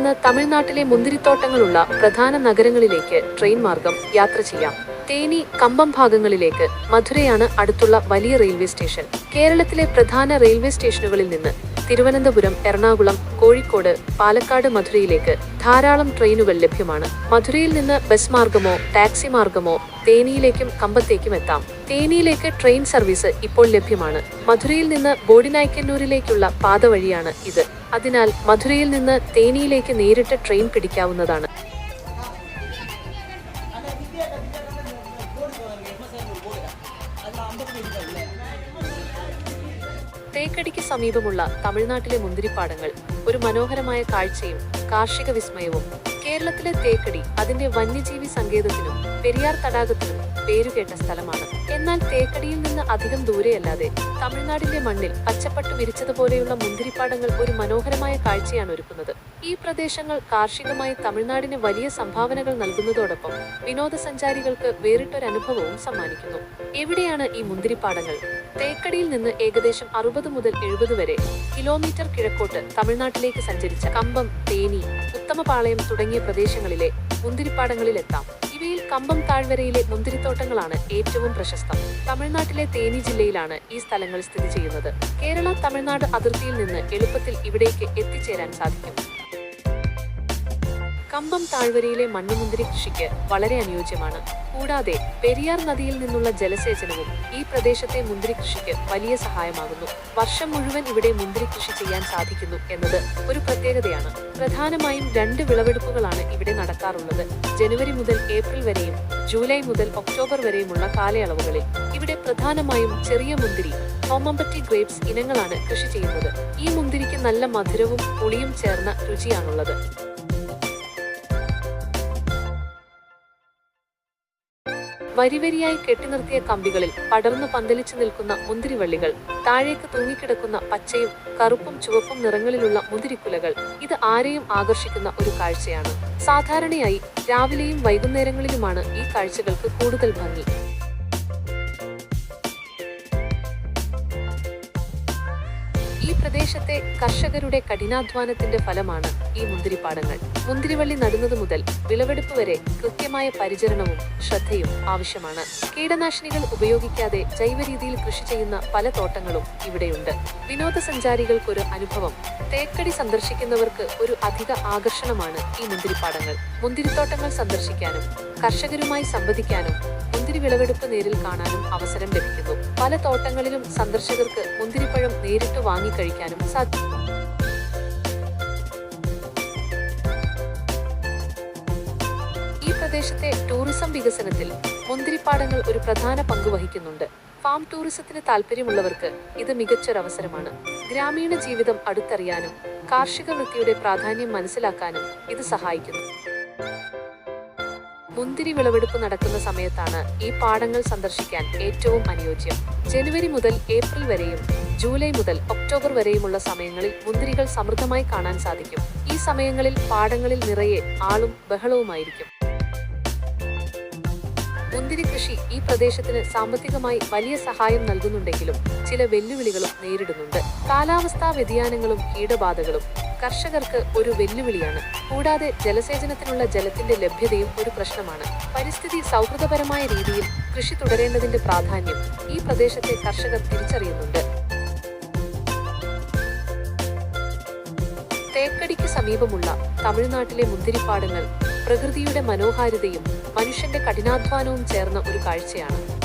നിന്ന് തമിഴ്നാട്ടിലെ മുന്തിരിത്തോട്ടങ്ങളുള്ള പ്രധാന നഗരങ്ങളിലേക്ക് ട്രെയിൻ മാർഗം യാത്ര ചെയ്യാം. തേനി കമ്പം ഭാഗങ്ങളിലേക്ക് മധുരയാണ് അടുത്തുള്ള വലിയ റെയിൽവേ സ്റ്റേഷൻ. കേരളത്തിലെ പ്രധാന റെയിൽവേ സ്റ്റേഷനുകളിൽ നിന്ന് തിരുവനന്തപുരം എറണാകുളം കോഴിക്കോട് പാലക്കാട് മധുരയിലേക്ക് ധാരാളം ട്രെയിനുകൾ ലഭ്യമാണ് മധുരയിൽ നിന്ന് ബസ് മാർഗമോ ടാക്സി മാർഗമോ തേനിയിലേക്കും കമ്പത്തേക്കും എത്താം തേനിയിലേക്ക് ട്രെയിൻ സർവീസ് ഇപ്പോൾ ലഭ്യമാണ് മധുരയിൽ നിന്ന് ബോഡിനായ്ക്കന്നൂരിലേക്കുള്ള പാത വഴിയാണ് ഇത് അതിനാൽ മധുരയിൽ നിന്ന് തേനിയിലേക്ക് നേരിട്ട് ട്രെയിൻ പിടിക്കാവുന്നതാണ് തേക്കടിക്ക് സമീപമുള്ള തമിഴ്നാട്ടിലെ മുന്തിരിപ്പാടങ്ങൾ ഒരു മനോഹരമായ കാഴ്ചയും കാർഷിക വിസ്മയവും. കേരളത്തിലെ തേക്കടി അതിന്റെ വന്യജീവി സങ്കേതത്തിനും പെരിയാർ തടാകത്തിനും പേരുകേട്ട സ്ഥലമാണ്. എന്നാൽ തേക്കടിയിൽ നിന്ന് അധികം ദൂരെയല്ലാതെ തമിഴ്നാടിന്റെ മണ്ണിൽ പച്ചപ്പട്ടു വിരിച്ചതുപോലെയുള്ള മുന്തിരിപ്പാടങ്ങൾ ഒരു മനോഹരമായ കാഴ്ചയാണ് ഒരുക്കുന്നത്. ഈ പ്രദേശങ്ങൾ കാർഷികമായി തമിഴ്നാടിന് വലിയ സംഭാവനകൾ നൽകുന്നതോടൊപ്പം വിനോദസഞ്ചാരികൾക്ക് വേറിട്ടൊരനുഭവവും സമ്മാനിക്കുന്നു. എവിടെയാണ് ഈ മുന്തിരിപ്പാടങ്ങൾ? തേക്കടിയിൽ നിന്ന് ഏകദേശം അറുപത് മുതൽ എഴുപത് വരെ കിലോമീറ്റർ കിഴക്കോട്ട് തമിഴ്നാട്ടിലേക്ക് സഞ്ചരിച്ച കമ്പം തേനി ഉത്തമപാളയം തുടങ്ങിയ പ്രദേശങ്ങളിലെ മുന്തിരിപ്പാടങ്ങളിലെത്താം. ഇവയിൽ കമ്പം താഴ്വരയിലെ മുന്തിരിത്തോട്ടങ്ങളാണ് ഏറ്റവും പ്രശസ്തം. തമിഴ്നാട്ടിലെ തേനി ജില്ലയിലാണ് ഈ സ്ഥലങ്ങൾ സ്ഥിതി ചെയ്യുന്നത്. കേരള തമിഴ്നാട് അതിർത്തിയിൽ നിന്ന് എളുപ്പത്തിൽ ഇവിടേക്ക് എത്തിച്ചേരാൻ സാധിക്കും. കമ്പം താഴ്വരയിലെ മണ്ണുമുന്തിരി കൃഷിക്ക് വളരെ അനുയോജ്യമാണ്. കൂടാതെ പെരിയാർ നദിയിൽ നിന്നുള്ള ജലസേചനവും ഈ പ്രദേശത്തെ മുന്തിരി കൃഷിക്ക് വലിയ സഹായമാകുന്നു. വർഷം മുഴുവൻ ഇവിടെ മുന്തിരി കൃഷി ചെയ്യാൻ സാധിക്കുന്നു എന്നത് ഒരു പ്രത്യേകതയാണ്. പ്രധാനമായും രണ്ട് വിളവെടുപ്പുകളാണ് ഇവിടെ നടക്കാറുള്ളത്. ജനുവരി മുതൽ ഏപ്രിൽ വരെയും ജൂലൈ മുതൽ ഒക്ടോബർ വരെയുമുള്ള കാലയളവുകളിൽ ഇവിടെ പ്രധാനമായും ചെറിയ മുന്തിരി ഹോമമ്പറ്റി ഗ്രേപ്സ് ഇനങ്ങളാണ് കൃഷി ചെയ്യുന്നത്. ഈ മുന്തിരിക്ക് നല്ല മധുരവും പുളിയും ചേർന്ന രുചിയാണുള്ളത്. വരിവരിയായി കെട്ടിനിർത്തിയ കമ്പികളിൽ പടർന്നു പന്തലിച്ചു നിൽക്കുന്ന മുന്തിരിവള്ളികൾ താഴേക്ക് തൂങ്ങിക്കിടക്കുന്ന പച്ചയും കറുപ്പും ചുവപ്പും നിറങ്ങളിലുള്ള മുന്തിരിക്കുലകൾ. ഇത് ആരെയും ആകർഷിക്കുന്ന ഒരു കാഴ്ചയാണ്. സാധാരണയായി രാവിലെയും വൈകുന്നേരങ്ങളിലുമാണ് ഈ കാഴ്ചകൾക്ക് കൂടുതൽ ഭംഗി. പ്രദേശത്തെ കർഷകരുടെ കഠിനാധ്വാനത്തിന്റെ ഫലമാണ് ഈ മുന്തിരിപ്പാടങ്ങൾ. മുന്തിരിവള്ളി നടുന്നത് മുതൽ വിളവെടുപ്പ് വരെ കൃത്യമായ പരിചരണവും ശ്രദ്ധയും ആവശ്യമാണ്. കീടനാശിനികൾ ഉപയോഗിക്കാതെ ജൈവരീതിയിൽ കൃഷി ചെയ്യുന്ന പല തോട്ടങ്ങളും ഇവിടെയുണ്ട്. വിനോദസഞ്ചാരികൾക്കൊരു അനുഭവം തേക്കടി സന്ദർശിക്കുന്നവർക്ക് ഒരു അധിക ആകർഷണമാണ് ഈ മുന്തിരിപ്പാടങ്ങൾ. മുന്തിരിത്തോട്ടങ്ങൾ സന്ദർശിക്കാനും കർഷകരുമായി സംവദിക്കാനും മുന്തിരി വിളവെടുപ്പ് നേരിൽ കാണാനും അവസരം ലഭിക്കുന്നു. പല തോട്ടങ്ങളിലും സന്ദർശകർക്ക് മുന്തിരിപ്പഴം നേരിട്ട് വാങ്ങിക്കഴിക്കാനും സാധിക്കും. ഈ പ്രദേശത്തെ ടൂറിസം വികസനത്തിൽ മുന്തിരിപ്പാടങ്ങൾ ഒരു പ്രധാന പങ്ക് വഹിക്കുന്നുണ്ട്. ഫാം ടൂറിസത്തിന് താല്പര്യമുള്ളവർക്ക് ഇത് മികച്ചൊരവസരമാണ്. ഗ്രാമീണ ജീവിതം അടുത്തറിയാനും കാർഷിക വൃത്തിയുടെ പ്രാധാന്യം മനസ്സിലാക്കാനും ഇത് സഹായിക്കുന്നു. മുന്തിരി വിളവെടുപ്പ് നടക്കുന്ന സമയത്താണ് ഈ പാടങ്ങൾ സന്ദർശിക്കാൻ ഏറ്റവും അനുയോജ്യം. ജനുവരി മുതൽ ഏപ്രിൽ വരെയും ജൂലൈ മുതൽ ഒക്ടോബർ വരെയുമുള്ള സമയങ്ങളിൽ മുന്തിരികൾ സമൃദ്ധമായി കാണാൻ സാധിക്കും. ഈ സമയങ്ങളിൽ പാടങ്ങളിൽ നിറയെ ആളും ബഹളവുമായിരിക്കും. മുന്തിരി കൃഷി ഈ പ്രദേശത്തിന് സാമ്പത്തികമായി വലിയ സഹായം നൽകുന്നുണ്ടെങ്കിലും ചില വെല്ലുവിളികളും നേരിടുന്നുണ്ട്. കാലാവസ്ഥാ വ്യതിയാനങ്ങളും കീടബാധകളും കർഷകർക്ക് ഒരു വെല്ലുവിളിയാണ്. കൂടാതെ ജലസേചനത്തിനുള്ള ജലത്തിന്റെ ലഭ്യതയും ഒരു പ്രശ്നമാണ്. പരിസ്ഥിതി സൗഹൃദപരമായ രീതിയിൽ കൃഷി തുടരേണ്ടതിന്റെ പ്രാധാന്യം ഈ പ്രദേശത്തെ കർഷകർ തിരിച്ചറിയുന്നുണ്ട്. തേക്കടിക്ക് സമീപമുള്ള തമിഴ്നാട്ടിലെ മുന്തിരിപ്പാടങ്ങൾ പ്രകൃതിയുടെ മനോഹാരിതയും മനുഷ്യന്റെ കഠിനാധ്വാനവും ചേർന്ന ഒരു കാഴ്ചയാണ്